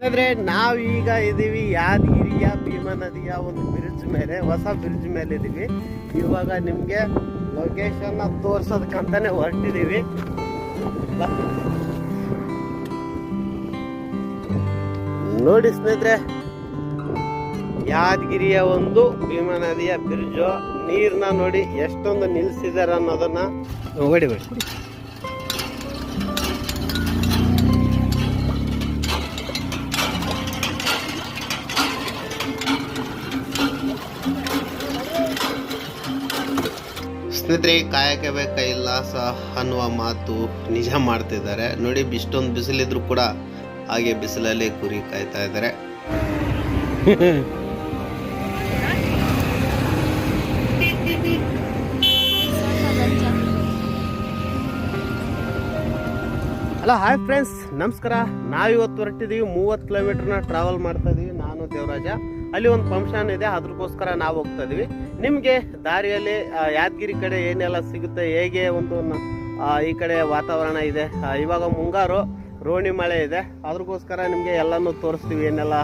ಅಂದ್ರೆ ನಾವೀಗ ಇದೀವಿ ಯಾದಗಿರಿಯ ಭೀಮಾ ನದಿಯ ಒಂದು ಬ್ರಿಡ್ಜ್ ಮೇಲೆ, ಹೊಸ ಬ್ರಿಡ್ಜ್ ಮೇಲೆ ಇದೀವಿ. ಇವಾಗ ನಿಮಗೆ ಲೊಕೇಶನ್ ತೋರ್ಸೋದಕ್ಕಂತಾನೆ ಹೊರಟಿದೀವಿ. ಬಾ. ನೋಡಿ ಸ್ನೇಹಿತರೆ ಯಾದಗಿರಿಯ ಒಂದು ಭೀಮಾ ನದಿಯ ಬ್ರಿಡ್ಜು ನೀರನ್ನ ನೋಡಿ ಎಷ್ಟೊಂದು ನಿಲ್ಸಿದಾರೆ ಅನ್ನೋದನ್ನ ಹೊಡಿ ಬಿಡಿ ಸ್ನೇಹಿತರೆ ಇಲ್ಲ ಕೈಲಾಸ ಅನ್ನುವ ಮಾತು ನಿಜ ಮಾಡ್ತಿದ್ದಾರೆ ನೋಡಿ, ಇಷ್ಟೊಂದು ಬಿಸಿಲಿದ್ರು ಕೂಡ ಹಾಗೆ ಬಿಸಿಲಲ್ಲಿ ಕುರಿ ಕಾಯ್ತಾ ಇದ್ದಾರೆ. ಹಲೋ ಹಾಯ್ ಫ್ರೆಂಡ್ಸ್, ನಮಸ್ಕಾರ. ನಾವಿವತ್ತು ಹೊರಟಿದ್ದೀವಿ. ಮೂವತ್ತು ಕಿಲೋಮೀಟರ್ನ ಟ್ರಾವೆಲ್ ಮಾಡ್ತಾ ಇದ್ದೀವಿ ನಾನು ದೇವರಾಜ. ಅಲ್ಲಿ ಒಂದು ಫಂಕ್ಷನ್ ಇದೆ. ಅದಕ್ಕೋಸ್ಕರ ನಾವು ಹೋಗ್ತಾ ಇದೀವಿ. ನಿಮಗೆ ದಾರಿಯಲ್ಲಿ ಯಾದಗಿರಿ ಕಡೆ ಏನೆಲ್ಲ ಸಿಗುತ್ತೆ, ಹೇಗೆ ಒಂದು ಈ ಕಡೆ ವಾತಾವರಣ ಇದೆ? ಇವಾಗ ಮುಂಗಾರು ರೋಣಿ ಮಳೆ ಇದೆ. ಅದಕ್ಕೋಸ್ಕರ ನಿಮಗೆ ಎಲ್ಲನೂ ತೋರಿಸ್ತೀವಿ ಏನೆಲ್ಲ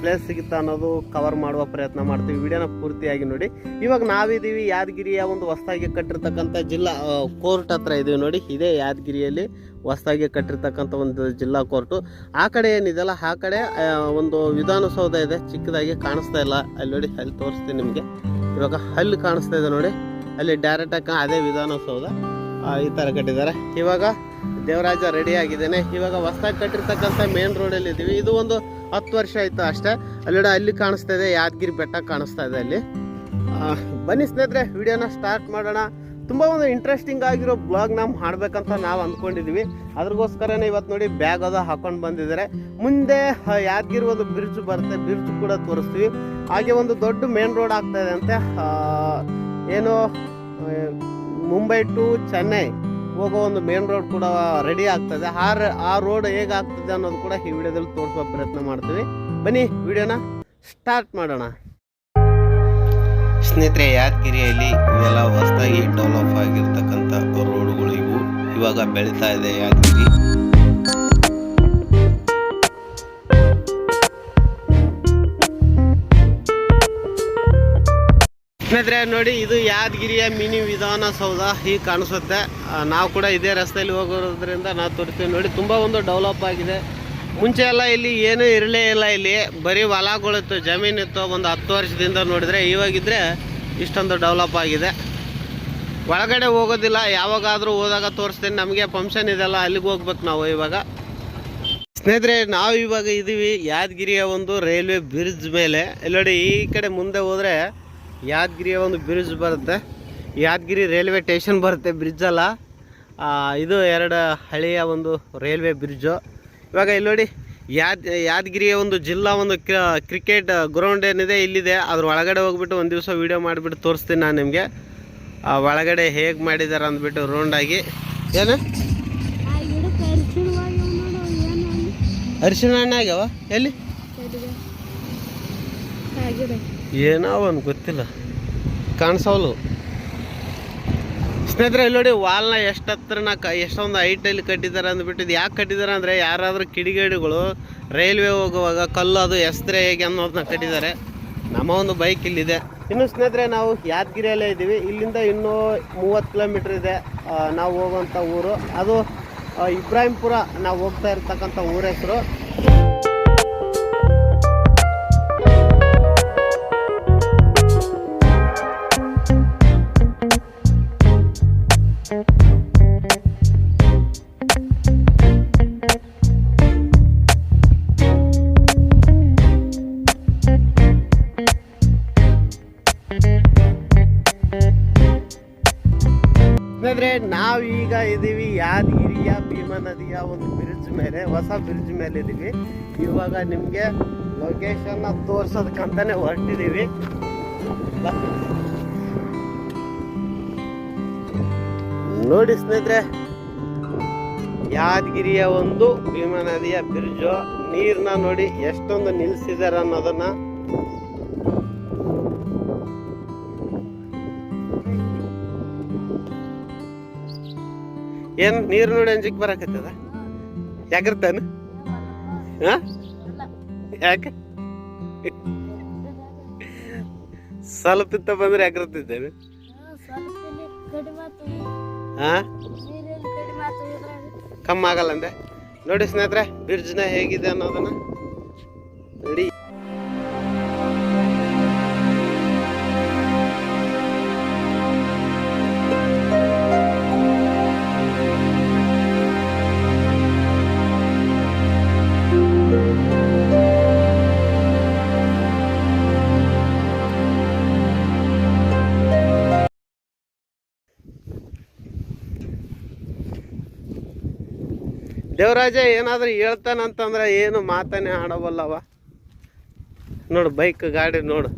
ಪ್ಲೇಸ್ ಸಿಗುತ್ತಾ ಅನ್ನೋದು ಕವರ್ ಮಾಡುವ ಪ್ರಯತ್ನ ಮಾಡ್ತೀವಿ. ವಿಡಿಯೋನ ಪೂರ್ತಿಯಾಗಿ ನೋಡಿ. ಇವಾಗ ನಾವಿದ್ದೀವಿ ಯಾದಗಿರಿಯ ಒಂದು ಹೊಸದಾಗಿ ಕಟ್ಟಿರ್ತಕ್ಕಂಥ ಜಿಲ್ಲಾ ಕೋರ್ಟ್ ಹತ್ರ ಇದೀವಿ ನೋಡಿ. ಇದೇ ಯಾದಗಿರಿಯಲ್ಲಿ ಹೊಸದಾಗಿ ಕಟ್ಟಿರ್ತಕ್ಕಂಥ ಒಂದು ಜಿಲ್ಲಾ ಕೋರ್ಟು ಆ ಕಡೆ ಏನಿದೆಯಲ್ಲ, ಆ ಕಡೆ ಒಂದು ವಿಧಾನಸೌಧ ಇದೆ. ಚಿಕ್ಕದಾಗಿ ಕಾಣಿಸ್ತಾ ಇಲ್ಲ. ಅಲ್ಲಿ ನೋಡಿ, ಅಲ್ಲಿ ತೋರಿಸ್ತೀನಿ ನಿಮಗೆ. ಇವಾಗ ಅಲ್ಲಿ ಕಾಣಿಸ್ತಾ ಇದೆ ನೋಡಿ. ಅಲ್ಲಿ ಡೈರೆಕ್ಟಾಗಿ ಅದೇ ವಿಧಾನಸೌಧ ಈ ಥರ ಕಟ್ಟಿದ್ದಾರೆ. ಇವಾಗ ದೇವರಾಜ ರೆಡಿ ಆಗಿದ್ದೇನೆ. ಇವಾಗ ಹೊಸದಾಗಿ ಕಟ್ಟಿರ್ತಕ್ಕಂಥ ಮೇನ್ ರೋಡಲ್ಲಿ ಇದ್ದೀವಿ ಇದು ಒಂದು ಹತ್ತು ವರ್ಷ ಆಯ್ತು ಅಷ್ಟೇ. ಅಲ್ಲಿಡ ಅಲ್ಲಿ ಕಾಣಿಸ್ತಾ ಇದೆ, ಯಾದಗಿರಿ ಬೆಟ್ಟ ಕಾಣಿಸ್ತಾ ಇದೆ ಅಲ್ಲಿ. ಬನ್ನಿ ಸ್ನೇಹಿತರೆ, ವಿಡಿಯೋನ ಸ್ಟಾರ್ಟ್ ಮಾಡೋಣ. ತುಂಬ ಒಂದು ಇಂಟ್ರೆಸ್ಟಿಂಗ್ ಆಗಿರೋ ಬ್ಲಾಗ್ ನಾವು ಮಾಡ್ಬೇಕಂತ ನಾವು ಅಂದ್ಕೊಂಡಿದ್ವಿ. ಅದ್ರಗೋಸ್ಕರನೇ ಇವತ್ತು ನೋಡಿ ಬ್ಯಾಗ್ ಅದು ಹಾಕೊಂಡು ಬಂದಿದ್ದಾರೆ. ಮುಂದೆ ಯಾದಗಿರಿ ಒಂದು ಬ್ರಿಡ್ಜ್ ಬರುತ್ತೆ ಬ್ರಿಡ್ಜ್ ಕೂಡ ತೋರಿಸ್ತೀವಿ. ಹಾಗೆ ಒಂದು ದೊಡ್ಡ ಮೇನ್ ರೋಡ್ ಆಗ್ತಾ ಇದೆ ಅಂತೆ. ಏನು ಮುಂಬೈ ಟು ಚೆನ್ನೈ. ಹೋಗೋ ಒಂದು ಮೇನ್ ರೋಡ್ ಕೂಡ ರೆಡಿ ಆಗ್ತದೆ. ಆ ಆ ರೋಡ್ ಹೇಗಾಗ್ತದೆ ಅನ್ನೋದು ಕೂಡ ಈ ವಿಡಿಯೋದಲ್ಲಿ ತೋರಿಸುವ ಪ್ರಯತ್ನ ಮಾಡ್ತೀವಿ. ಬನ್ನಿ, ವಿಡಿಯೋನ ಸ್ಟಾರ್ಟ್ ಮಾಡೋಣ. ಸ್ನೇಹಿತರೆ, ಯಾದಗಿರಿಯಲ್ಲಿ ಇವೆಲ್ಲ ಹೊಸದಾಗಿ ಡೆವಲಪ್ ಆಗಿರ್ತಕ್ಕಂಥ ರೋಡ್ಗಳು ಇವು. ಇವಾಗ ಬೆಳೀತಾ ಇದೆ ಯಾದಗಿರಿ. ಸ್ನೇಹಿತರೆ, ನೋಡಿ, ಇದು ಯಾದಗಿರಿಯ ಮಿನಿ ವಿಧಾನಸೌಧ ಹೀಗೆ ಕಾಣಿಸುತ್ತೆ. ನಾವು ಕೂಡ ಇದೇ ರಸ್ತೆಯಲ್ಲಿ ಹೋಗೋದ್ರಿಂದ ನಾವು ತೋರಿಸ್ತೀವಿ. ನೋಡಿ, ತುಂಬ ಒಂದು ಡೆವಲಪ್ ಆಗಿದೆ. ಮುಂಚೆ ಎಲ್ಲ ಇಲ್ಲಿ ಏನೂ ಇರಲೇ ಇಲ್ಲ ಇಲ್ಲಿ. ಬರೀ ಹೊಲಗಳಿತ್ತು ಜಮೀನಿತ್ತು ಒಂದು ಹತ್ತು ವರ್ಷದಿಂದ ನೋಡಿದ್ರೆ ಇವಾಗಿದ್ರೆ ಇಷ್ಟೊಂದು ಡೆವಲಪ್ ಆಗಿದೆ. ಒಳಗಡೆ ಹೋಗೋದಿಲ್ಲ. ಯಾವಾಗಾದರೂ ಹೋದಾಗ ತೋರಿಸ್ತೀನಿ. ನಮಗೆ ಫಂಕ್ಷನ್ ಇದೆಲ್ಲ ಅಲ್ಲಿಗೆ ಹೋಗ್ಬೇಕು ನಾವು ಇವಾಗ. ಸ್ನೇಹಿತರೆ, ನಾವು ಇವಾಗ ಇದ್ದೀವಿ ಯಾದಗಿರಿಯ ಒಂದು ರೈಲ್ವೆ ಬ್ರಿಡ್ಜ್ ಮೇಲೆ. ಇಲ್ಲಿ ಈ ಕಡೆ ಮುಂದೆ ಹೋದರೆ ಯಾದಗಿರಿಯ ಒಂದು ಬ್ರಿಡ್ಜ್ ಬರುತ್ತೆ. ಯಾದಗಿರಿ ರೈಲ್ವೆ ಸ್ಟೇಷನ್ ಬರುತ್ತೆ ಬ್ರಿಡ್ಜ್ ಅಲ್ಲ. ಇದು ಎರಡು ಹಳೆಯ ಒಂದು ರೈಲ್ವೆ ಬ್ರಿಡ್ಜು ಇವಾಗ ಇಲ್ಲಿ ನೋಡಿ, ಯಾದ್, ಯಾದಗಿರಿಯ ಒಂದು ಜಿಲ್ಲಾ ಒಂದು ಕ್ರಿಕೆಟ್ ಗ್ರೌಂಡ್ ಏನಿದೆ, ಇಲ್ಲಿದೆ. ಅದ್ರ ಒಳಗಡೆ ಹೋಗ್ಬಿಟ್ಟು ಒಂದು ದಿವಸ ವೀಡಿಯೋ ಮಾಡಿಬಿಟ್ಟು ತೋರಿಸ್ತೀನಿ ನಾನು ನಿಮಗೆ. ಒಳಗಡೆ ಹೇಗೆ ಮಾಡಿದ್ದಾರೆ ಅಂದ್ಬಿಟ್ಟು ರೌಂಡಾಗಿ ಏನು? ಅರಿಶಿನ ಹಣ್ಣಾಗ್ಯಾವ ಎಲ್ಲಿ? ಏನೋ ಗೊತ್ತಿಲ್ಲ. ಕಾಣಿಸೋಲು. ಸ್ನೇಹಿತರೆ ಇಲ್ಲಿ ನೋಡಿ ವಾಲ್ನ ಎಷ್ಟು ಹತ್ರನ ಕ, ಎಷ್ಟೊಂದು ಹೈಟಲ್ಲಿ ಕಟ್ಟಿದ್ದಾರೆ ಅಂದ್ಬಿಟ್ಟು ಇದು ಯಾಕೆ ಕಟ್ಟಿದ್ದಾರೆ ಅಂದರೆ ಯಾರಾದರೂ ಕಿಡಿಗೇಡಿಗಳು ರೈಲ್ವೆ ಹೋಗುವಾಗ ಕಲ್ಲು ಅದು ಎಸ್ತ್ರೆ ಹೇಗೆ ಅನ್ನೋದನ್ನ ಕಟ್ಟಿದ್ದಾರೆ. ನಮ್ಮ ಒಂದು ಬೈಕ್ ಇಲ್ಲಿದೆ. ಇನ್ನು ಸ್ನೇಹಿತರೆ, ನಾವು ಯಾದಗಿರಿಯಲ್ಲೇ ಇದ್ದೀವಿ. ಇಲ್ಲಿಂದ ಇನ್ನೂ ಮೂವತ್ತು ಕಿಲೋಮೀಟ್ರ್ ಇದೆ ನಾವು ಹೋಗುವಂಥ ಊರು. ಅದು ಇಬ್ರಾಹಿಂಪುರ, ನಾವು ಹೋಗ್ತಾ ಇರ್ತಕ್ಕಂಥ ಊರ ಹೆಸರು. ಇವಾಗ ನಿಮಗೆ ಲೊಕೇಶನ್ ತೋರ್ಸೋದಕ್ಕಂತಾನೆ ಹೊರಟಿದೀವಿ. ನೋಡಿ ಸ್ನೇಹಿತರೆ ಯಾದಗಿರಿಯ ಒಂದು ಭೀಮಾ ನದಿಯ ಬ್ರಿಡ್ಜು ನೀರ್ನ ನೋಡಿ ಎಷ್ಟೊಂದು ನಿಲ್ಸಿದ್ದಾರೆ ಅನ್ನೋದನ್ನ ಏನ್ ನೀರು ನೋಡಿ ಅಂಜಿಕ್ ಬರಕತ್ತದ? ಯಾಕಿರ್ತಾನ ಹಾ? ಯಾಕೆ? ಇತ್ತ ಬಂದ್ರೆ ಯಾಕೆ ಹಾ, ಕಮ್ಮಿ ಆಗಲ್ಲ ಅಂದೆ. ನೋಡಿ ಸ್ನೇಹಿತರೆ ಬ್ರಿಡ್ಜ್ನ ಹೇಗಿದೆ ಅನ್ನೋದನ್ನ. ನೋಡಿ. ದೇವರಾಜ ಏನಾದರೂ ಹೇಳ್ತಾನಂತಂದ್ರೆ ಏನು ಮಾತನೇ ಆಡಬಲ್ಲವ. ನೋಡು ಬೈಕ್ ಗಾಡಿ ನೋಡು.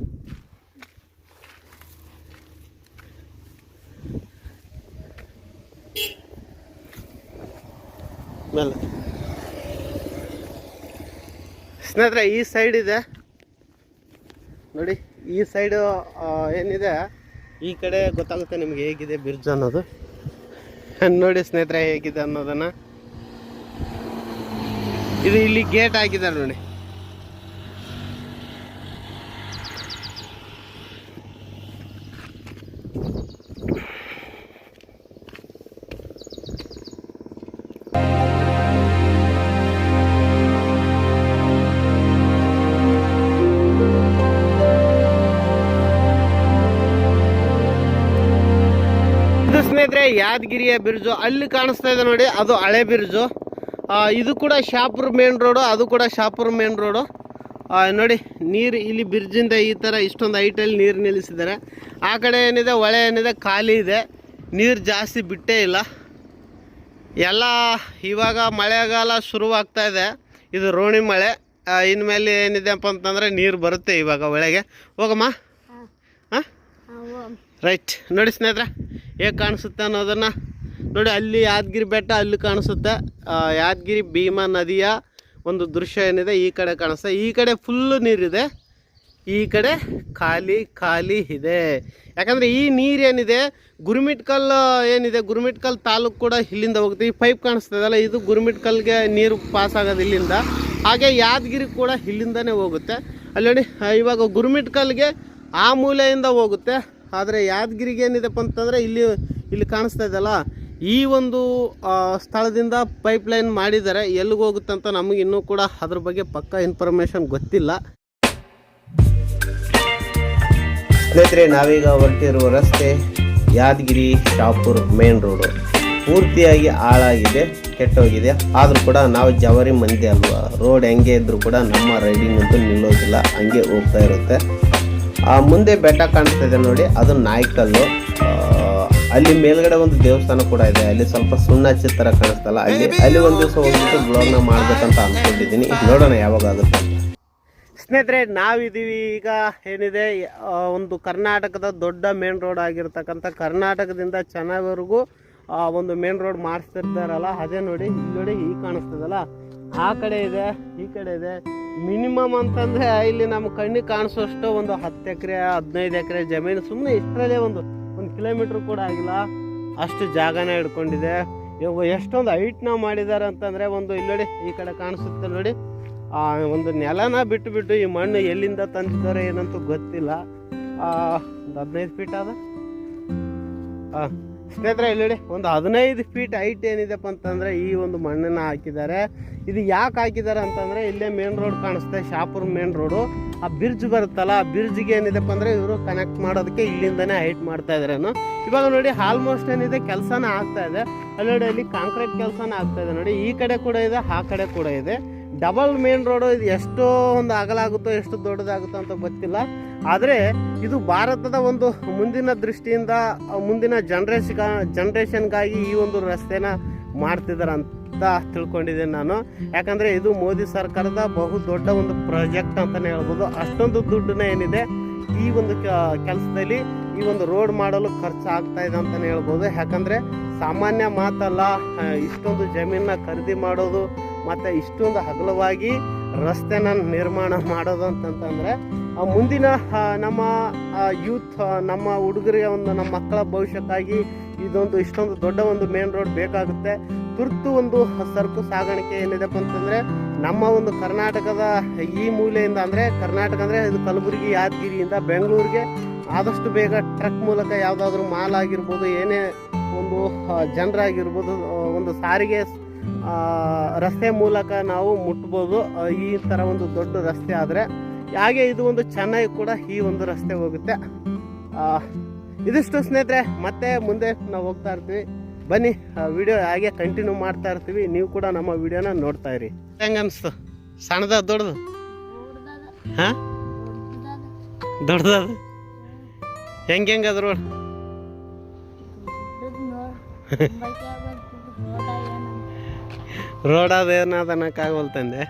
ಸ್ನೇಹಿತರೆ, ಈ ಸೈಡ್ ಇದೆ. ನೋಡಿ, ಈ ಸೈಡ್ ಏನಿದೆ? ಈ ಕಡೆ ಗೊತ್ತಾಗುತ್ತೆ ನಿಮ್ಗೆ ಹೇಗಿದೆ ಬ್ರಿಡ್ಜ್ ಅನ್ನೋದು. ನೋಡಿ ಸ್ನೇಹಿತರೆ, ಹೇಗಿದೆ ಅನ್ನೋದನ್ನ. ಇದು ಇಲ್ಲಿ ಗೇಟ್ ಹಾಕಿದ್ದಾರೆ ನೋಡಿ. ಯಾದಗಿರಿಯ ಬಿರ್ಜು ಅಲ್ಲಿ ಕಾಣಿಸ್ತಾ ಇದೆ ನೋಡಿ ಅದು ಹಳೆ ಬಿರ್ಜು. ಇದು ಕೂಡ ಶಾಪುರ್ ಮೇನ್ ರೋಡು ಅದು ಕೂಡ ಶಾಪುರ್ ಮೇನ್ ರೋಡು ನೋಡಿ ನೀರು ಇಲ್ಲಿ ಬ್ರಿಡ್ಜಿಂದ ಈ ಥರ ಇಷ್ಟೊಂದು ಹೈಟಲ್ಲಿ ನೀರು ನಿಲ್ಲಿಸಿದ್ದಾರೆ. ಆ ಕಡೆ ಏನಿದೆ ಹೊಳೆ ಏನಿದೆ ಖಾಲಿ ಇದೆ. ನೀರು ಜಾಸ್ತಿ ಬಿಟ್ಟೇ ಇಲ್ಲ. ಎಲ್ಲ ಇವಾಗ ಮಳೆಗಾಲ ಶುರುವಾಗ್ತಾ ಇದೆ. ಇದು ರೋಣಿ ಮಳೆ. ಇನ್ಮೇಲೆ ಇನ್ಮೇಲೆ ಏನಿದೆಪ್ಪ ಅಂತಂದರೆ ನೀರು ಬರುತ್ತೆ ಇವಾಗ ಒಳಗೆ ಹೋಗಮ್ಮ. ಹಾಂ. ರೈಟ್ ನೋಡಿ ಸ್ನೇಹಿತರೆ ಹೇಗೆ ಕಾಣಿಸುತ್ತೆ ಅನ್ನೋದನ್ನು ನೋಡಿ, ಅಲ್ಲಿ ಯಾದಗಿರಿ ಬೆಟ್ಟ ಅಲ್ಲಿ ಕಾಣಿಸುತ್ತೆ. ಯಾದಗಿರಿ ಭೀಮಾ ನದಿಯ ಒಂದು ದೃಶ್ಯ ಏನಿದೆ, ಈ ಕಡೆ ಕಾಣಿಸುತ್ತೆ ಈ ಕಡೆ ಫುಲ್ಲು ನೀರಿದೆ. ಈ ಕಡೆ ಖಾಲಿ ಖಾಲಿ ಇದೆ. ಯಾಕಂದರೆ ಈ ನೀರು ಏನಿದೆ, ಗುರುಮಿಟ್ಕಲ್ ಏನಿದೆ, ಗುರುಮಿಟ್ಕಲ್ ತಾಲೂಕು ಕೂಡ ಇಲ್ಲಿಂದ ಹೋಗುತ್ತೆ. ಈ ಪೈಪ್ ಕಾಣಿಸ್ತದಲ್ಲ ಇದು ಗುರುಮಿಟ್ಕಲ್ಗೆ ನೀರು ಪಾಸ್ ಆಗೋದು ಇಲ್ಲಿಂದ. ಹಾಗೆ ಯಾದಗಿರಿ ಕೂಡ ಇಲ್ಲಿಂದನೇ ಹೋಗುತ್ತೆ. ಅಲ್ಲಿ ನೋಡಿ ಇವಾಗ ಗುರುಮಿಟ್ಕಲ್ಗೆ ಆ ಮೂಲೆಯಿಂದ ಹೋಗುತ್ತೆ. ಆದರೆ ಯಾದಗಿರಿಗೆ ಏನಿದೆಪ್ಪ ಅಂತಂದರೆ, ಇಲ್ಲಿ ಇಲ್ಲಿ ಕಾಣಿಸ್ತಾ ಇದೆಯಲ್ಲ ಈ ಒಂದು ಸ್ಥಳದಿಂದ ಪೈಪ್ ಲೈನ್ ಮಾಡಿದರೆ ಎಲ್ಲಿಗೆ ಹೋಗುತ್ತೆ ಅಂತ ನಮಗೆ ಇನ್ನೂ ಕೂಡ ಅದ್ರ ಬಗ್ಗೆ ಪಕ್ಕಾ ಇನ್ಫಾರ್ಮೇಷನ್ ಗೊತ್ತಿಲ್ಲ. ಸ್ನೇಹಿತರೆ, ನಾವೀಗ ಹೊರಟಿರುವ ರಸ್ತೆ ಯಾದಗಿರಿ ಶಾಪುರ್ ಮೇನ್ ರೋಡು ಪೂರ್ತಿಯಾಗಿ ಹಾಳಾಗಿದೆ, ಕೆಟ್ಟೋಗಿದೆ. ಆದರೂ ಕೂಡ ನಾವು ಜವಾರಿ ಮಂದಿ ಅಲ್ವಾ? ರೋಡ್ ಹೆಂಗೆ ಇದ್ರೂ ಕೂಡ ನಮ್ಮ ರೈಡಿಂಗ್ ಅಂತೂ ನಿಲ್ಲೋದಿಲ್ಲ, ಹಂಗೆ ಹೋಗ್ತಾ ಇರುತ್ತೆ. ಮುಂದೆ ಬೆಟ್ಟ ಕಾಣಿಸ್ತಾ ಇದೆ ನೋಡಿ, ಅದು ನಾಯ್ಕಲ್ಲು. ಅಲ್ಲಿ ಮೇಲ್ಗಡೆ ಒಂದು ದೇವಸ್ಥಾನ ಕೂಡ ಇದೆ. ಅಲ್ಲಿ ಸ್ವಲ್ಪ ಸುಣ್ಣ ಹಚ್ಚಿದ ಥರ ಕಾಣಿಸ್ತಲ್ಲ. ಅಲ್ಲಿ ಅಲ್ಲಿ ಒಂದು ದಿವಸ ಹೋಗ್ಬಿಟ್ಟು ಬ್ಲಾಗ್ನ ಮಾಡ್ಬೇಕಂತ ಅನ್ಕೊಂಡಿದ್ದೀನಿ. ನೋಡೋಣ ಯಾವಾಗ ಆಗುತ್ತೆ ಸ್ನೇಹಿತರೆ ನಾವಿದ್ದೀವಿ ಈಗ ಏನಿದೆ ಒಂದು ಕರ್ನಾಟಕದ ದೊಡ್ಡ ಮೇನ್ ರೋಡ್ ಆಗಿರ್ತಕ್ಕಂಥ ಕರ್ನಾಟಕದಿಂದ ಚೆನ್ನೈವರೆಗೂ ಆ, ಒಂದು ಮೇನ್ ರೋಡ್ ಮಾಡಿಸ್ತಿರ್ತಾರಲ್ಲ ಅದೇ ನೋಡಿ ನೋಡಿ ಈ ಕಾಣಿಸ್ತದಲ್ಲ. ಆ ಕಡೆ ಇದೆ ಈ ಕಡೆ ಇದೆ. ಮಿನಿಮಮ್ ಅಂತಂದರೆ ಇಲ್ಲಿ ನಮ್ಮ ಕಣ್ಣಿಗೆ ಕಾಣಿಸೋಷ್ಟು ಒಂದು ಹತ್ತು ಎಕರೆ ಹದಿನೈದು ಎಕರೆ ಜಮೀನು ಸುಮ್ಮನೆ ಇಷ್ಟರಲ್ಲೇ ಒಂದು ಒಂದು ಕಿಲೋಮೀಟ್ರ್ ಕೂಡ ಆಗಿಲ್ಲ. ಅಷ್ಟು ಜಾಗನ ಹಿಡ್ಕೊಂಡಿದೆ. ಎಷ್ಟೊಂದು ಹೈಟ್ನ ಮಾಡಿದ್ದಾರೆ ಅಂತಂದರೆ ಒಂದು ಇಲ್ಲಿ ನೋಡಿ ಈ ಕಡೆ ಕಾಣಿಸುತ್ತೆ ನೋಡಿ. ಆ ಒಂದು ನೆಲನ ಬಿಟ್ಟು ಬಿಟ್ಟು ಈ ಮಣ್ಣು ಎಲ್ಲಿಂದ ತಂದಿದ್ದಾರೆ ಏನಂತೂ ಗೊತ್ತಿಲ್ಲ. ಒಂದು ಹದಿನೈದು ಫೀಟ್ ಅದ ಆ, ಸ್ನೇಹಿತರೆ, ಇಲ್ಲಿ ಒಂದು ಹದಿನೈದು ಫೀಟ್ ಹೈಟ್ ಏನಿದೆಪ್ಪ ಅಂತಂದರೆ ಈ ಒಂದು ಮಣ್ಣನ್ನು ಹಾಕಿದ್ದಾರೆ. ಇದು ಯಾಕೆ ಹಾಕಿದ್ದಾರೆ ಅಂತಂದರೆ, ಇಲ್ಲೇ ಮೇನ್ ರೋಡ್ ಕಾಣಿಸುತ್ತೆ ಶಾಪುರ್ ಮೇನ್ ರೋಡು ಆ ಬ್ರಿಡ್ಜ್ ಬರುತ್ತಲ್ಲ, ಆ ಬ್ರಿಡ್ಜ್ಗೆ ಏನಿದೆಪ್ಪ ಅಂದರೆ ಇವರು ಕನೆಕ್ಟ್ ಮಾಡೋದಕ್ಕೆ ಇಲ್ಲಿಂದನೇ ಹೈಟ್ ಮಾಡ್ತಾ ಇದ್ದಾರೇನು ಇವಾಗ ನೋಡಿ ಆಲ್ಮೋಸ್ಟ್ ಏನಿದೆ, ಕೆಲಸನ ಆಗ್ತಾ ಇದೆ. ಅಲ್ಲಿ ನೋಡಿ ಅಲ್ಲಿ ಕಾಂಕ್ರೀಟ್ ಕೆಲಸನ ಆಗ್ತಾ ಇದೆ ನೋಡಿ. ಈ ಕಡೆ ಕೂಡ ಇದೆ, ಆ ಕಡೆ ಕೂಡ ಇದೆ. ಡಬಲ್ ಮೇನ್ ರೋಡು, ಇದು ಎಷ್ಟೋ ಒಂದು ಅಗಲಾಗುತ್ತೋ, ಎಷ್ಟು ದೊಡ್ಡದಾಗುತ್ತೋ ಅಂತ ಗೊತ್ತಿಲ್ಲ. ಆದರೆ ಇದು ಭಾರತದ ಒಂದು ಮುಂದಿನ ದೃಷ್ಟಿಯಿಂದ, ಮುಂದಿನ ಜನ್ರೇಷನ್ ಜನ್ರೇಷನ್ಗಾಗಿ ಈ ಒಂದು ರಸ್ತೆನ ಮಾಡ್ತಿದ್ದಾರೆ ಅಂತ ತಿಳ್ಕೊಂಡಿದ್ದೇನೆ ನಾನು. ಯಾಕಂದರೆ ಇದು ಮೋದಿ ಸರ್ಕಾರದ ಬಹು ದೊಡ್ಡ ಒಂದು ಪ್ರಾಜೆಕ್ಟ್ ಅಂತಲೇ ಹೇಳ್ಬೋದು. ಅಷ್ಟೊಂದು ದುಡ್ಡನ್ನ ಏನಿದೆ ಈ ಒಂದು ಕೆಲಸದಲ್ಲಿ ಈ ಒಂದು ರೋಡ್ ಮಾಡಲು ಖರ್ಚು ಆಗ್ತಾ ಇದೆ ಅಂತಲೇ ಹೇಳ್ಬೋದು. ಯಾಕಂದರೆ ಸಾಮಾನ್ಯ ಮಾತಲ್ಲ, ಇಷ್ಟೊಂದು ಜಮೀನನ್ನ ಖರೀದಿ ಮಾಡೋದು ಮತ್ತು ಇಷ್ಟೊಂದು ಅಗಲವಾಗಿ ರಸ್ತೆನ ನಿರ್ಮಾಣ ಮಾಡೋದು ಅಂತಂತಂದರೆ ಮುಂದಿನ ನಮ್ಮ ಯೂತ್ ನಮ್ಮ ಹುಡುಗರಿಗೆ ಒಂದು ನಮ್ಮ ಮಕ್ಕಳ ಭವಿಷ್ಯಕ್ಕಾಗಿ ಇದೊಂದು ಇಷ್ಟೊಂದು ದೊಡ್ಡ ಒಂದು ಮೇನ್ ರೋಡ್ ಬೇಕಾಗುತ್ತೆ. ತುರ್ತು ಒಂದು ಸರಕು ಸಾಗಾಣಿಕೆ ಏನಿದೆಪ್ಪ ಅಂತಂದರೆ, ನಮ್ಮ ಒಂದು ಕರ್ನಾಟಕದ ಈ ಮೂಲೆಯಿಂದ ಅಂದರೆ, ಕರ್ನಾಟಕ ಅಂದರೆ ಇದು ಕಲಬುರಗಿ ಯಾದಗಿರಿಯಿಂದ ಬೆಂಗಳೂರಿಗೆ ಆದಷ್ಟು ಬೇಗ ಟ್ರಕ್ ಮೂಲಕ ಯಾವುದಾದ್ರೂ ಮಾಲ್ ಆಗಿರ್ಬೋದು, ಏನೇ ಒಂದು ಜನರಾಗಿರ್ಬೋದು ಒಂದು ಸಾರಿಗೆ ರಸ್ತೆ ಮೂಲಕ ನಾವು ಮುಟ್ಬೋದು. ಈ ಥರ ಒಂದು ದೊಡ್ಡ ರಸ್ತೆ ಆದರೆ, ಹಾಗೆ ಇದು ಒಂದು ಚೆನ್ನೈ ಕೂಡ ಈ ಒಂದು ರಸ್ತೆ ಹೋಗುತ್ತೆ. ಇದಿಷ್ಟು ಸ್ನೇಹಿತರೆ, ಮತ್ತೆ ಮುಂದೆ ನಾವು ಹೋಗ್ತಾ ಇರ್ತೀವಿ. ಬನ್ನಿ ವಿಡಿಯೋ ಹಾಗೆ ಕಂಟಿನ್ಯೂ ಮಾಡ್ತಾ ಇರ್ತೀವಿ. ನೀವು ಕೂಡ ನಮ್ಮ ವಿಡಿಯೋನ ನೋಡ್ತಾ ಇರಿ. ಹೆಂಗ ಅನಿಸ್ತು? ಸಣ್ಣದ, ದೊಡ್ಡದು? ಹಾಂ? ದೊಡ್ಡದದು ಹೆಂಗೆ ಹೆಂಗದ್ರು ದೊಡ್ಡದು ರೋಡ ಏನು ರೋಡ್ ಅದ ತಂದೆ.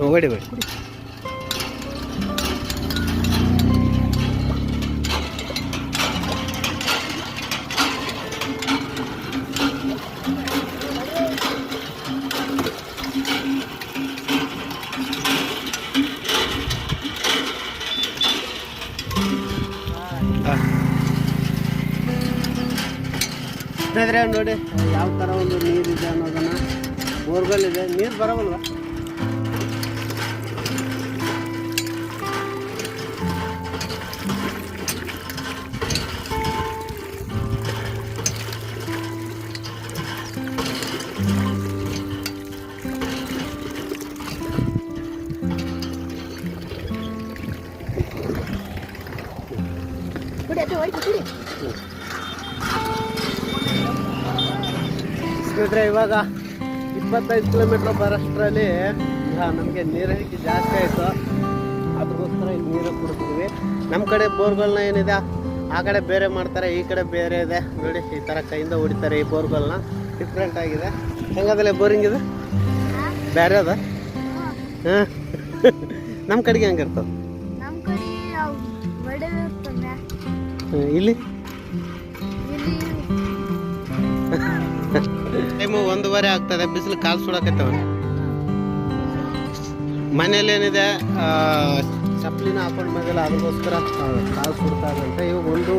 ಹೋಗಿ ಬಿಡಿ. ಸ್ನೇಹಿತರೆ, ನೋಡಿ ಯಾವ ಥರ ಒಂದು ನೀರಿದೆ ಅನ್ನೋದನ್ನ ಬೋರ್ವೆಲ್ ಇದೆ ನೀರು ಬರವಲ್ವ? ಬಿಡಿ ಅದು, ಹೋಯ್ತು, ಕುಡಿ. ಸ್ನೇಹಿತರೆ ಇವಾಗ ಇಪ್ಪತ್ತೈದು ಕಿಲೋಮೀಟ್ರ್ ಬರೋಷ್ಟರಲ್ಲಿ ನಮಗೆ ನೀರಿಕೆ ಜಾಸ್ತಿ ಆಯಿತು. ಅದಕ್ಕೋಸ್ಕರ ಇಲ್ಲಿ ನೀರು ಕುಡಿಸ್ತೀವಿ ನಮ್ಮ ಕಡೆ ಬೋರ್ಗಳನ್ನ ಏನಿದೆ ಆ ಕಡೆ ಬೇರೆ ಮಾಡ್ತಾರೆ ಈ ಕಡೆ ಬೇರೆ ಇದೆ. ನೋಡಿ ಈ ಥರ ಕೈಯಿಂದ ಹೊಡಿತಾರೆ ಈ ಬೋರ್ಗಳನ್ನ ಡಿಫ್ರೆಂಟ್ ಆಗಿದೆ. ಹೆಂಗದಲ್ಲ ಬೋರಿಂಗ್ ಇದೆ? ಬೇರೆ ಅದ? ಹಾಂ. ನಮ್ಮ ಕಡೆಗೆ ಹೆಂಗಿರ್ತದೆ? ಇಲ್ಲಿ? ಒಂದೂವರೆ ಆಗ್ತದೆ, ಬಿಸಿಲು ಕಾಲು ಸುಡಕತ್ತವ ಮನೇಲಿ ಏನಿದೆ ಚಪ್ಪಲಿನ ಹಾಕೊಂಡು ಬಂದಿಲ್ಲ, ಅದಕ್ಕೋಸ್ಕರ ಕಾಲು ಸುಡ್ತಾ ಇದಂತೆ ಇವಾಗ ಒಂದು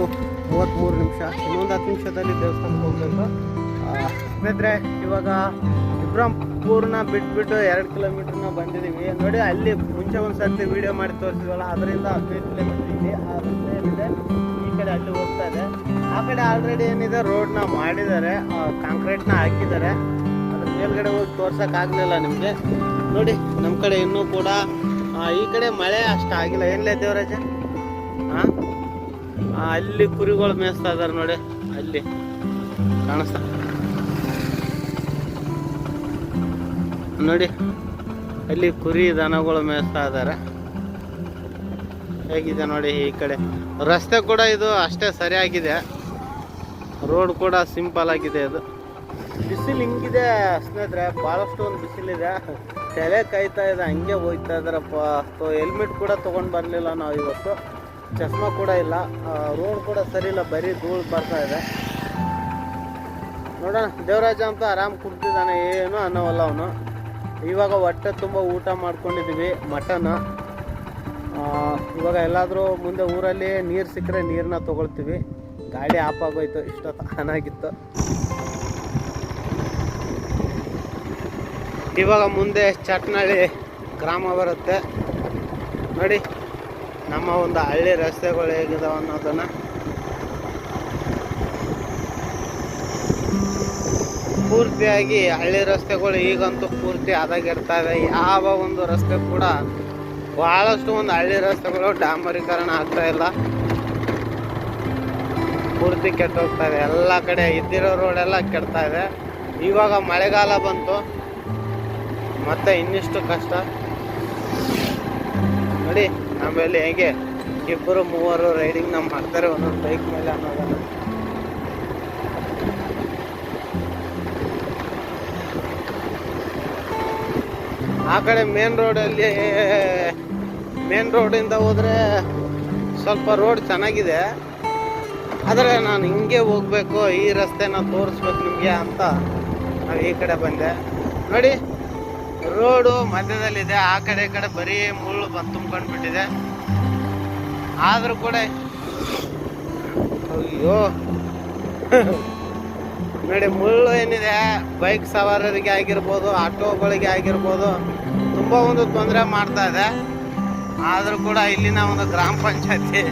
ಮೂವತ್ತ್ಮೂರು ನಿಮಿಷ, ಇನ್ನೊಂದು ಹತ್ತು ನಿಮಿಷದಲ್ಲಿ ದೇವಸ್ಥಾನಕ್ಕೆ ಹೋಗ್ಬೇಕು. ಸ್ನೇಹಿತರೆ, ಇವಾಗ ಇಬ್ರಾಂಪೂರ್ನ ಬಿಟ್ಬಿಟ್ಟು ಎರಡು ಕಿಲೋಮೀಟ್ರ್ನ ಬಂದಿದ್ದೀವಿ. ನೋಡಿ, ಅಲ್ಲಿ ಮುಂಚೆ ಒಂದು ಸರ್ತಿ ವಿಡಿಯೋ ಮಾಡಿ ತೋರಿಸಿದ್ವಲ್ಲ, ಅದರಿಂದ ಹದಿನೈದು ಕಿಲೋಮೀಟರ್ ಇದೆ ಏನಿದೆ? ಈ ಕಡೆ ಅಲ್ಲಿ ಹೋಗ್ತಾ ಇದೆ. ಆ ಕಡೆ ಆಲ್ರೆಡಿ ಏನಿದೆ? ರೋಡ್ನ ಮಾಡಿದ್ದಾರೆ ಕಾಂಕ್ರೀಟ್ನ ಹಾಕಿದ್ದಾರೆ. ಮೇಲ್ಗಡೆ ಹೋಗಿ ತೋರ್ಸಕ್ ಆಗ್ಲಿಲ್ಲ ನಿಮಗೆ. ನೋಡಿ ನಮ್ಮ ಕಡೆ ಇನ್ನೂ ಕೂಡ ಈ ಕಡೆ ಮಳೆ ಅಷ್ಟ ಆಗಿಲ್ಲ. ಏನ್ಲೇ ದೇವರಾಜ? ಅಲ್ಲಿ ಕುರಿಗಳು ಮೇಯಿಸ್ತಾ ಇದಾರೆ ನೋಡಿ. ಅಲ್ಲಿ. ಕಾಣಿಸ್ತಾ ನೋಡಿ, ಅಲ್ಲಿ ಕುರಿ ದನಗಳು ಮೇಯಿಸ್ತಾ ಇದ್ದಾರೆ ಹೇಗಿದೆ ನೋಡಿ ಈ ಕಡೆ. ರಸ್ತೆ ಕೂಡ ಇದು ಅಷ್ಟೇ ಸರಿಯಾಗಿದೆ. ರೋಡ್ ಕೂಡ ಸಿಂಪಲ್ ಆಗಿದೆ ಇದು ಬಿಸಿಲು ಹಿಂಗಿದೆ ಸ್ನೇಹಿತರೆ ಭಾಳಷ್ಟು ಒಂದು ಬಿಸಿಲಿದೆ. ತಲೆ ಕಾಯ್ತಾ ಇದೆ, ಹಂಗೆ ಹೋಗ್ತಾ ಇದಾರಪ್ಪ. ಹೆಲ್ಮೆಟ್ ಕೂಡ ತೊಗೊಂಡು ಬರಲಿಲ್ಲ ನಾವು ಇವತ್ತು. ಚಸ್ಮಾ ಕೂಡ ಇಲ್ಲ. ರೋಡ್ ಕೂಡ ಸರಿ ಇಲ್ಲ, ಬರೀ ಧೂಳು ಬರ್ತಾ ಇದೆ. ನೋಡೋಣ, ದೇವರಾಜ ಅಂತ ಆರಾಮ್ ಕುಡ್ತಿದ್ದಾನೆ ಏನು ಅನ್ನೋವಲ್ಲ ಅವನು. ಇವಾಗ ಹೊಟ್ಟೆ ತುಂಬ ಊಟ ಮಾಡ್ಕೊಂಡಿದ್ದೀವಿ ಮಟನ್ ಇವಾಗ ಎಲ್ಲಾದರೂ ಮುಂದೆ ಊರಲ್ಲಿ ನೀರು ಸಿಕ್ಕರೆ ನೀರನ್ನ ತೊಗೊಳ್ತೀವಿ. ಗಾಡಿ ಆಫ್ ಆಗೋಯ್ತು ಇಷ್ಟೊತ್ತು ಆನ್ ಆಗಿತ್ತು ಇವಾಗ ಮುಂದೆ ಚಟ್ನಳ್ಳಿ ಗ್ರಾಮ ಬರುತ್ತೆ. ನೋಡಿ, ನಮ್ಮ ಒಂದು ಹಳ್ಳಿ ರಸ್ತೆಗಳು ಹೇಗಿದಾವೆ ಅನ್ನೋದನ್ನು. ಪೂರ್ತಿಯಾಗಿ ಹಳ್ಳಿ ರಸ್ತೆಗಳು ಈಗಂತೂ ಪೂರ್ತಿ ಆದಾಗಿರ್ತವೆ ಯಾವ ಒಂದು ರಸ್ತೆ ಕೂಡ ಬಹಳಷ್ಟು ಒಂದು ಹಳ್ಳಿ ರಸ್ತೆಗಳು ಡಾಂಬರೀಕರಣ ಆಗ್ತಾ ಇಲ್ಲ. ಪೂರ್ತಿ ಕೆಟ್ಟೋಗ್ತಾ ಇದೆ. ಎಲ್ಲ ಕಡೆ ಇದ್ದಿರೋ ರೋಡೆಲ್ಲ ಕೆಡ್ತಾ ಇದೆ. ಇವಾಗ ಮಳೆಗಾಲ ಬಂತು. ಮತ್ತೆ ಇನ್ನಿಷ್ಟು ಕಷ್ಟ? ನೋಡಿ, ಆಮೇಲೆ ಹೇಗೆ? ಇಬ್ಬರು ಮೂವರು ರೈಡಿಂಗ್ ನಾವು ಮಾಡ್ತಾರೆ ಒಂದೊಂದು ಬೈಕ್ ಮೇಲೆ ಅನ್ನೋದನ್ನ. ಆ ಕಡೆ ಮೇನ್ ರೋಡಲ್ಲಿ ಮೇನ್ ರೋಡಿಂದ ಹೋದರೆ ಸ್ವಲ್ಪ ರೋಡ್ ಚೆನ್ನಾಗಿದೆ. ಆದರೆ ನಾನು ಹಿಂಗೆ ಹೋಗ್ಬೇಕು, ಈ ರಸ್ತೆನ ತೋರಿಸ್ಬೇಕು ನಿಮಗೆ ಅಂತ ನಾವು ಈ ಕಡೆ ಬಂದೆ. ನೋಡಿ ರೋಡು ಮಧ್ಯದಲ್ಲಿದೆ, ಆ ಕಡೆ ಈ ಕಡೆ ಬರೀ ಮುಳ್ಳು ಬಂದು ತುಂಬ್ಕೊಂಡು ಬಿಟ್ಟಿದೆ ಆದರೂ ಕೂಡ ಅಯ್ಯೋ. ನೋಡಿ, ಮುಳ್ಳು ಏನಿದೆ, ಬೈಕ್ ಸವಾರರಿಗೆ ಆಗಿರ್ಬೋದು, ಆಟೋಗಳಿಗೆ ಆಗಿರ್ಬೋದು, ತುಂಬ ಒಂದು ತೊಂದರೆ ಮಾಡ್ತಾ ಇದೆ. ಆದರೂ ಕೂಡ ಇಲ್ಲಿನ ಒಂದು ಗ್ರಾಮ ಪಂಚಾಯತಿ,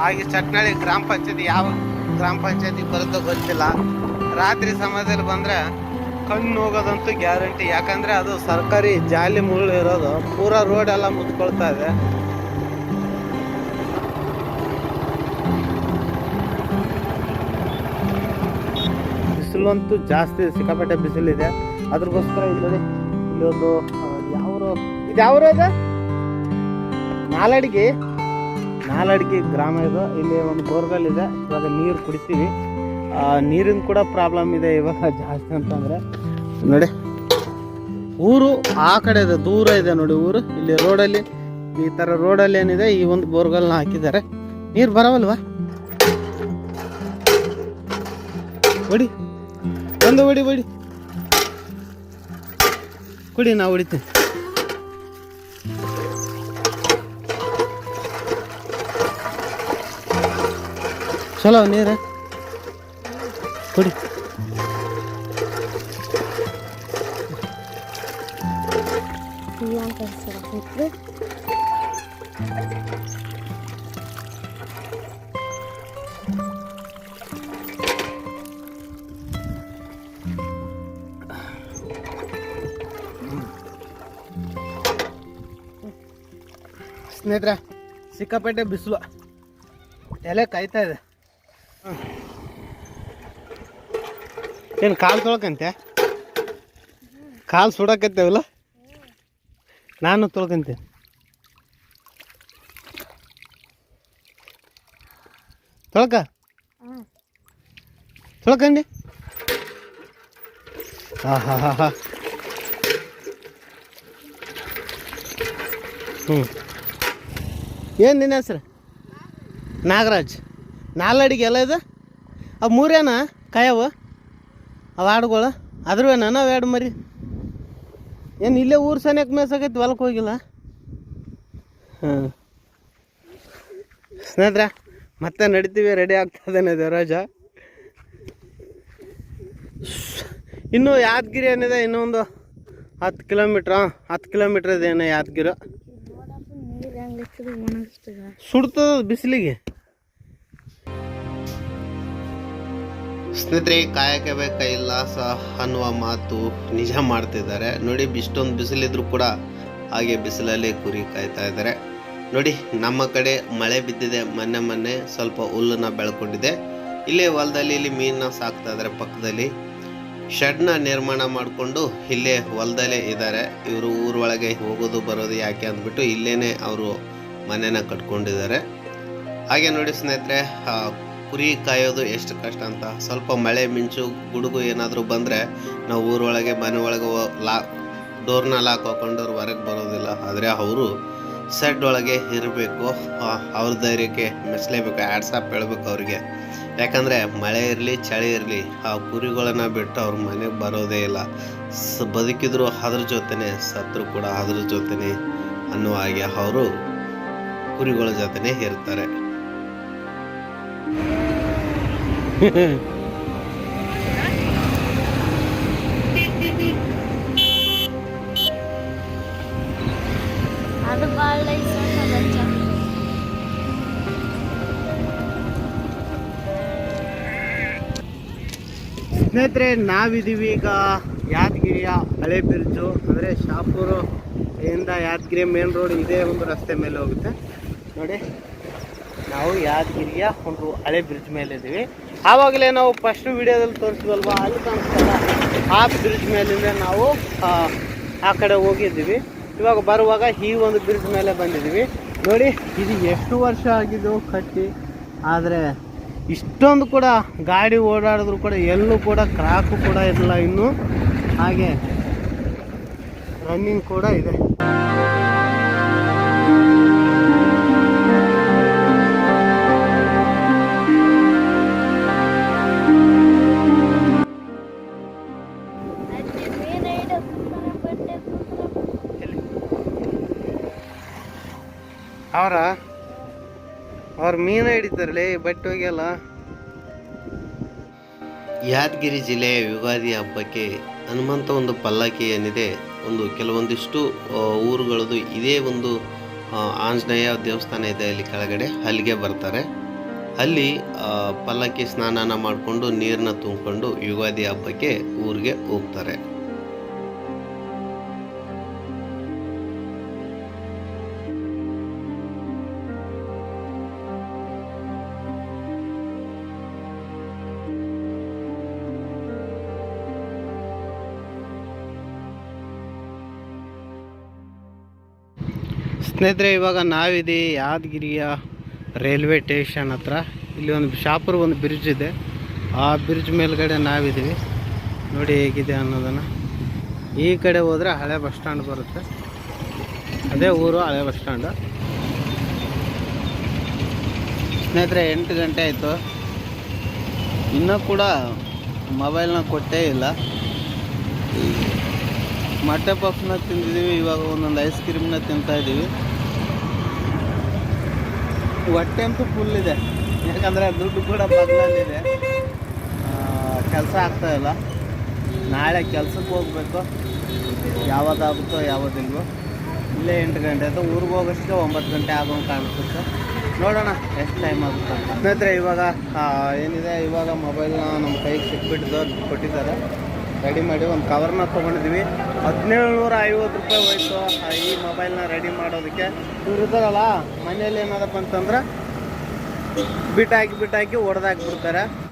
ಹಾಗೆ ಚಟ್ನಳ್ಳಿ ಗ್ರಾಮ ಪಂಚಾಯತಿ ಯಾವ ಗ್ರಾಮ ಪಂಚಾಯತಿ ಬರುತ್ತೋ ಗೊತ್ತಿಲ್ಲ. ರಾತ್ರಿ ಸಮಯದಲ್ಲಿ ಬಂದರೆ ಕಣ್ಣು ಹೋಗೋದಂತೂ ಗ್ಯಾರಂಟಿ. ಯಾಕಂದರೆ ಅದು ಸರ್ಕಾರಿ ಜಾಲಿ ಮುಳ್ಳು ಇರೋದು. ಪೂರ ರೋಡ್ ಎಲ್ಲ ಮುಚ್ಕೊಳ್ತಾ ಇದೆ. ಬಿಸಿಲಂತೂ ಜಾಸ್ತಿ ಸಿಕ್ಕಾಪಟ್ಟೆ ಬಿಸಿಲಿದೆ. ಅದ್ರಗೋಸ್ಕರ ಇಲ್ಲಿ ಇಲ್ಲಿ ಒಂದು ಆ, ಯಾವ್ರು ಇದು ಯಾವ್ರು ಇದೆ? ನಾಲಡಿಗೆ. ನಾಲಡಿಗೆ ಗ್ರಾಮ ಇದು. ಇಲ್ಲಿ ಒಂದು ಬೋರ್ವೆಲ್ ಇದೆ. ಇವಾಗ ನೀರು ಕುಡಿತೀವಿ. ನೀರಿನ ಕೂಡ ಪ್ರಾಬ್ಲಮ್ ಇದೆ ಇವಾಗ ಜಾಸ್ತಿ ಅಂತಂದ್ರೆ. ನೋಡಿ. ಊರು ಆ ಕಡೆ ಇದೆ ದೂರ ಇದೆ ನೋಡಿ ಊರು. ಇಲ್ಲಿ ರೋಡಲ್ಲಿ ಈ ಥರ ರೋಡಲ್ಲಿ ಏನಿದೆ, ಈ ಒಂದು ಬೋರ್ವೆಲ್ನ ಹಾಕಿದ್ದಾರೆ. ನೀರು ಬರವಲ್ವಾ? ಹೊಡಿ. ಒಂದು ಹೊಡಿ ಹೊಡಿ. ಕುಡಿ, ನಾವು ಹೊಡಿತೀನಿ. ಚಲೋ ನೀರು. ಕುಡಿ. ಅಂತ ಹೆಸರು ಸ್ನೇಹಿತರೆ ಸಿಕ್ಕಾಪೇಟೆ ಬಿಸಿಲು. ಎಲೆ ಕಾಯ್ತಾ ಇದೆ. ಏನು ಕಾಲು ತೊಳ್ಕಂತೆ? ಕಾಲು ಸುಡಕತ್ತೇವಲ್ಲ? ನಾನು ತೊಳ್ಕೊಂತೀನಿ ತೊಳ್ಕ? ತೊಳ್ಕಂಡಿ ಹಾ ಹಾಂ ಹಾಂ ಹಾಂ ಹ್ಞೂ ಏನು ನಿನ್ನ ಹೆಸ್ರು? ನಾಗರಾಜ್. ನಾಲ್ವಡಿಗೆ ಎಲ್ಲ ಇದು? ಅವು ಮೂರೇನ? ಕಾಯವು? ಅವು ಆಡುಗಳು? ಅದ್ರವೇನ? ನಾವು ಎರಡು ಮರಿ. ಏನು ಇಲ್ಲೇ ಊರು ಸನಿಯಕ್ಕೆ ಮೇಸಾಗೈತಿ ಹೊಲಕ್ಕೆ ಹೋಗಿಲ್ಲ? ಹಾಂ. ಸ್ನೇಹಿತರ ಮತ್ತೆ ನಡಿತೀವಿ ರೆಡಿ ಆಗ್ತಾ ಇದ್ದಾನೆ ದೇವರಾಜ. ಇನ್ನು ಯಾದಗಿರಿ ಏನಿದೆ? ಇನ್ನೊಂದು ಹತ್ತು ಕಿಲೋಮೀಟ್ರ್ ಹತ್ತು ಕಿಲೋಮೀಟ್ರ್ ಇದೇನೋ ಯಾದಗಿರಿ? ಸುಡ್ತದ ಬಿಸಿಲಿಗೆ? ಸ್ನೇಹಿತರೆ ಕಾಯಕ್ಕೆ ಕೈಲಾಸ ಅನ್ನುವ ಮಾತು ನಿಜ ಮಾಡ್ತಿದ್ದಾರೆ. ನೋಡಿ, ಇಷ್ಟೊಂದು ಬಿಸಿಲಿದ್ರು ಕೂಡ ಹಾಗೆ ಬಿಸಿಲಲ್ಲಿ ಕುರಿ ಕಾಯ್ತಾ ಇದ್ದಾರೆ. ನೋಡಿ, ನಮ್ಮ ಕಡೆ ಮಳೆ ಬಿದ್ದಿದೆ. ಮೊನ್ನೆ ಮೊನ್ನೆ ಸ್ವಲ್ಪ ಹುಲ್ಲನ್ನ ಬೆಳ್ಕೊಂಡಿದೆ. ಇಲ್ಲೇ ಹೊಲದಲ್ಲಿ, ಇಲ್ಲಿ ಮೀನನ್ನ ಸಾಕ್ತಾ ಇದ್ದಾರೆ ಪಕ್ಕದಲ್ಲಿ. ಶೆಡ್ನ ನಿರ್ಮಾಣ ಮಾಡಿಕೊಂಡು ಇಲ್ಲೇ ಹೊಲದಲ್ಲೇ ಇದ್ದಾರೆ. ಇವರು ಊರೊಳಗೆ ಹೋಗೋದು, ಬರೋದು ಯಾಕೆ ಅಂದ್ಬಿಟ್ಟು ಇಲ್ಲೇನೆ ಅವರು ಮನೆನ ಕಟ್ಕೊಂಡಿದ್ದಾರೆ. ಹಾಗೆ ನೋಡಿ ಸ್ನೇಹಿತರೆ ಕುರಿ ಕಾಯೋದು ಎಷ್ಟು ಕಷ್ಟ ಅಂತ. ಸ್ವಲ್ಪ ಮಳೆ ಮಿಂಚು ಗುಡುಗು ಏನಾದರೂ ಬಂದರೆ ನಾವು ಊರೊಳಗೆ, ಮನೆ ಒಳಗೆ ಲಾ ಡೋರ್ನ ಲಾಕ್ ಹಾಕೊಂಡವ್ರು ಹೊರಗೆ ಬರೋದಿಲ್ಲ. ಆದರೆ ಅವರು ಸೆಡ್ ಒಳಗೆ ಇರಬೇಕು. ಅವ್ರ ಧೈರ್ಯಕ್ಕೆ ಮೆಚ್ಚಲೇಬೇಕು ಆಡ್ಸಪ್ ಹೇಳಬೇಕು ಅವ್ರಿಗೆ. ಯಾಕಂದರೆ ಮಳೆ ಇರಲಿ, ಚಳಿ ಇರಲಿ, ಆ ಕುರಿಗಳನ್ನ ಬಿಟ್ಟು ಅವ್ರ ಮನೆಗೆ ಬರೋದೇ ಇಲ್ಲ. ಸ, ಬದುಕಿದ್ರು ಅದ್ರ ಜೊತೆನೆ, ಸತ್ರು ಕೂಡ ಅದ್ರ ಜೊತೆನೆ ಅನ್ನುವ ಹಾಗೆ ಅವರು ಕುರಿಗಳ ಜೊತೆನೇ ಇರ್ತಾರೆ. ಅದು ಸ್ನೇಹಿತರೆ, ನಾವಿದ್ದೀವಿ ಈಗ ಯಾದಗಿರಿಯ ಹಳೆ ಬ್ರಿಡ್ಜು ಅಂದರೆ ಶಾಪೂರು ಇಂದ ಯಾದಗಿರಿ ಮೇನ್ ರೋಡ್ ಇದೇ ಒಂದು ರಸ್ತೆ ಮೇಲೆ ಹೋಗುತ್ತೆ. ನೋಡಿ, ನಾವು ಯಾದಗಿರಿಯ ಒಂದು ಹಳೆ ಬ್ರಿಡ್ಜ್ ಮೇಲೆ ಇದ್ದೀವಿ ಆವಾಗಲೇ ನಾವು ಫಸ್ಟ್ ವಿಡಿಯೋದಲ್ಲಿ ತೋರಿಸಿದ್ವಲ್ವ? ಅಲ್ಲಿ ಕಾಣಿಸ್ತಲ್ಲ ಆ ಬ್ರಿಡ್ಜ್ ಮೇಲಿಂದ ನಾವು ಆ, ಕಡೆ ಹೋಗಿದ್ದೀವಿ. ಇವಾಗ ಬರುವಾಗ ಈ ಒಂದು ಬ್ರಿಡ್ಜ್ ಮೇಲೆ ಬಂದಿದ್ದೀವಿ. ನೋಡಿ ಇದು ಎಷ್ಟು ವರ್ಷ ಆಗಿದ್ದು ಕಟ್ಟಿ? ಆದರೆ ಇಷ್ಟೊಂದು ಕೂಡ ಗಾಡಿ ಓಡಾಡಿದ್ರು ಕೂಡ ಎಲ್ಲೂ ಕೂಡ ಕ್ರಾಕು ಕೂಡ ಇಲ್ಲ ಇನ್ನೂ. ಹಾಗೆ ರನ್ನಿಂಗ್ ಕೂಡ ಇದೆ. ಮೀನು ಹಿಡಿತಾರಲ್ಲ ಬಟ್ ಹೋಗ್ಯಲ್ಲ ಯಾದಗಿರಿ ಜಿಲ್ಲೆಯ ಯುಗಾದಿ ಹಬ್ಬಕ್ಕೆ ಹನುಮಂತ ಒಂದು ಪಲ್ಲಕ್ಕಿ ಏನಿದೆ, ಒಂದು ಕೆಲವೊಂದಿಷ್ಟು ಊರುಗಳದು ಇದೇ ಒಂದು ಆಂಜನೇಯ ದೇವಸ್ಥಾನ ಇದೆ ಅಲ್ಲಿ ಕೆಳಗಡೆ, ಅಲ್ಲಿಗೆ ಬರ್ತಾರೆ. ಅಲ್ಲಿ ಪಲ್ಲಕ್ಕಿ ಸ್ನಾನನ ಮಾಡಿಕೊಂಡು ನೀರನ್ನ ತುಂಬಿಕೊಂಡು ಯುಗಾದಿ ಹಬ್ಬಕ್ಕೆ ಊರಿಗೆ ಹೋಗ್ತಾರೆ. ಸ್ನೇಹಿತರೆ, ಇವಾಗ ನಾವಿದೆ ಯಾದಗಿರಿಯ ರೈಲ್ವೆ ಸ್ಟೇಷನ್ ಹತ್ರ. ಇಲ್ಲಿ ಒಂದು ಶಾಪುರ್ ಒಂದು ಬ್ರಿಡ್ಜ್ ಇದೆ. ಆ ಬ್ರಿಡ್ಜ್ ಮೇಲ್ಗಡೆ ನಾವಿದ್ದೀವಿ ನೋಡಿ ಹೇಗಿದೆ ಅನ್ನೋದನ್ನು. ಈ ಕಡೆ ಹೋದರೆ ಹಳೆ ಬಸ್ ಸ್ಟ್ಯಾಂಡ್ ಬರುತ್ತೆ. ಅದೇ ಊರು, ಹಳೆ ಬಸ್ ಸ್ಟ್ಯಾಂಡ್ ಸ್ನೇಹಿತರೆ, ಎಂಟು ಗಂಟೆ ಆಯಿತು. ಇನ್ನೂ ಕೂಡ ಮೊಬೈಲ್ನ ಕೊಟ್ಟೇ ಇಲ್ಲ. ಮೊಟ್ಟೆ ಪಫ್ನ ತಿಂದಿದ್ದೀವಿ ಇವಾಗ ಒಂದೊಂದು ಐಸ್ ಕ್ರೀಮ್ನ ತಿಂತಾ ಇದ್ದೀವಿ ಹೊಟ್ಟೆ ಅಂತೂ ಫುಲ್ ಇದೆ. ಯಾಕಂದರೆ ದುಡ್ಡು ಕೂಡ ಬದಲಲ್ಲಿದೆ ಕೆಲಸ ಆಗ್ತಾ ಇಲ್ಲ. ನಾಳೆ ಕೆಲ್ಸಕ್ಕೆ ಹೋಗ್ಬೇಕು. ಯಾವತ್ತಾಗುತ್ತೋ ಯಾವತ್ತಿಲ್ವೋ ಇಲ್ಲೇ ಎಂಟು ಗಂಟೆ ಆಯಿತು. ಊರಿಗೆ ಹೋಗೋಷ್ಟಕ್ಕೆ ಒಂಬತ್ತು ಗಂಟೆ ಆಗೋಂಗೆ ಕಾಣಿಸುತ್ತೆ. ನೋಡೋಣ, ಎಷ್ಟು ಟೈಮ್ ಆಗುತ್ತೆ. ಸ್ನೇಹಿತರೆ, ಇವಾಗ ಏನಿದೆ? ಇವಾಗ ಮೊಬೈಲ್ನ ನಮ್ಮ ಕೈಗೆ ಸಿಕ್ಬಿಟ್ಟು ಕೊಟ್ಟಿದ್ದಾರೆ. ರೆಡಿ ಮಾಡಿ ಒಂದು ಕವರ್ನ ತೊಗೊಂಡಿದ್ವಿ ಹದಿನೇಳು ನೂರ ಐವತ್ತು ರೂಪಾಯಿ ಹೋಯ್ತು ಈ ಮೊಬೈಲ್ನ ರೆಡಿ ಮಾಡೋದಕ್ಕೆ. ಇವ್ರು ಇದ್ದಾರಲ್ಲ ಮನೇಲಿ ಏನಾದಪ್ಪ ಅಂತಂದ್ರೆ ಬಿಟ್ಟಾಕಿ ಬಿಟ್ಟಾಕಿ ಹೊಡೆದಾಕ್ಬಿಡ್ತಾರೆ.